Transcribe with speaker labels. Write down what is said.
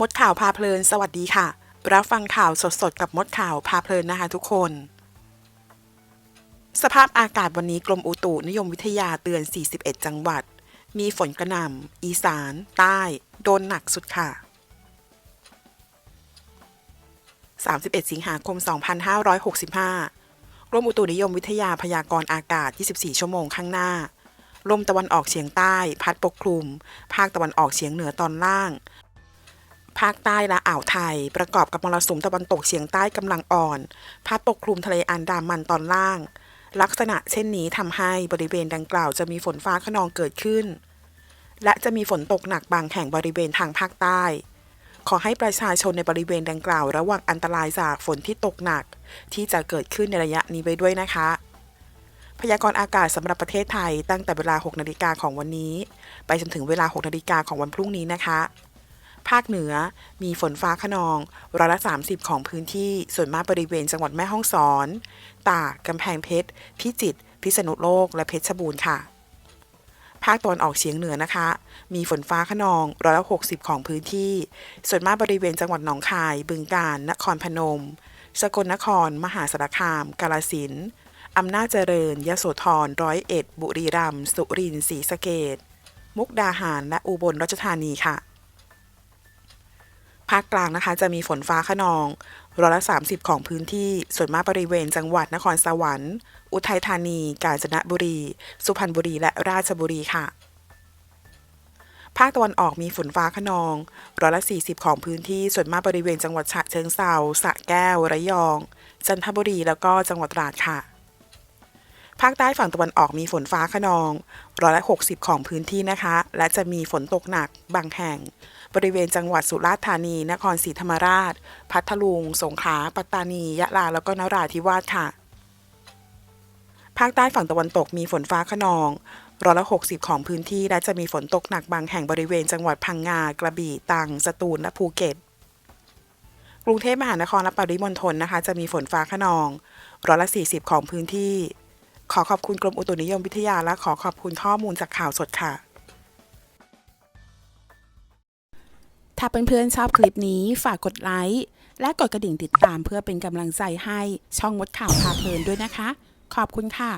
Speaker 1: มดข่าวพาเพลิน สวัสดีค่ะ รับฟังข่าวสดๆ กับมดข่าวพาเพลินนะคะทุกคน สภาพอากาศวันนี้กรมอุตุนิยมวิทยาเตือน 41 จังหวัด มีฝนกระหน่ำ อีสาน ใต้ โดนหนักสุดค่ะ 31 สิงหาคม 2565 กรมอุตุนิยมวิทยาพยากรณ์อากาศ 24 ชั่วโมงข้างหน้าลมตะวันออกเฉียงใต้ พัดปกคลุม ภาคตะวันออกเฉียงเหนือตอนล่าง ภาคใต้และอ่าวไทย ประกอบกับมรสุมตะวันตกเฉียงใต้กำลังอ่อนพัดปกคลุมทะเลอันดามันตอนล่าง ลักษณะเช่นนี้ทำให้บริเวณดังกล่าวจะมีฝนฟ้าขนองเกิดขึ้น และจะมีฝนตกหนักบางแห่งบริเวณทางภาคใต้ ขอให้ประชาชนในบริเวณดังกล่าวระวังอันตรายจากฝนที่ตกหนัก ที่จะเกิดขึ้นในระยะนี้ไว้ด้วยนะคะพยากรณ์อากาศสำหรับประเทศไทยตั้งแต่เวลา 6 นาฬิกาของวันนี้ ไปจนถึงเวลา 6 นาฬิกาของวันพรุ่งนี้นะคะ ภาคเหนือ มีฝนฟ้าขนองร้อยละ 30 ของพื้นที่ส่วนมากบริเวณจังหวัดแม่ฮ่องสอน ตากกำแพงเพชร พิจิตรพิษณุโลก และเพชรบูรณ์ค่ะ ภาคตะวันออกเฉียงเหนือนะคะ มีฝนฟ้าขนองร้อยละ60 ของพื้นที่ ส่วนมากบริเวณจังหวัดหนองคาย บึงกาฬนครพนม สกลนคร มหาสารคาม กาฬสินธุ์อำนาจเจริญยโสธรร้อยเอ็ด บุรีรัมย์สุรินทร์ศรีสะเกษมุกดาหารและอุบลราชธานีค่ะาคกลางนะคะ จะมีฝนฟ้าขนองร้อยละ 30 ของพื้นที่ ส่วนมากบริเวณจังหวัดนครสวรรค์ อุทัยธานี กาญจนบุรี สุพรรณบุรี และราชบุรีค่ะ ภาคตะวันออกมีฝนฟ้าขนองร้อยละ 40 ของพื้นที่ ส่วนมากบริเวณจังหวัดฉะเชิงเทราสระแก้ว ระยอง จันทบุรี แล้วก็จังหวัดตราดค่ะ ภาคใต้ฝั่งตะวันออกมีฝนฟ้าขนองร้อยละ60 ของพื้นที่นะคะ และจะมีฝนตกหนักบางแห่ง บริเวณจังหวัดสุราษฎร์ธานี นครศรีธรรมราช พัทลุง สงขลา ปัตตานี ยะลา แล้วก็นราธิวาสค่ะ ภาคใต้ฝั่งตะวันตกมีฝนฟ้าขนองร้อยละ60 ของพื้นที่ และจะมีฝนตกหนักบางแห่งบริเวณจังหวัดพังงา กระบี่ ตรัง สตูล และภูเก็ต กรุงเทพมหานครและปริมณฑลนะคะ จะมีฝนฟ้าขนองร้อยละ40 ของพื้นที่ ขอขอบคุณกรมอุตุนิยมวิทยาและขอขอบคุณข้อมูลจากข่าวสดค่ะ ถ้าเพื่อนๆชอบคลิปนี้ฝากกดไลค์และกดกระดิ่งติดตามเพื่อเป็นกำลังใจให้ช่องมดข่าวพาเพลินด้วยนะคะ ขอบคุณค่ะ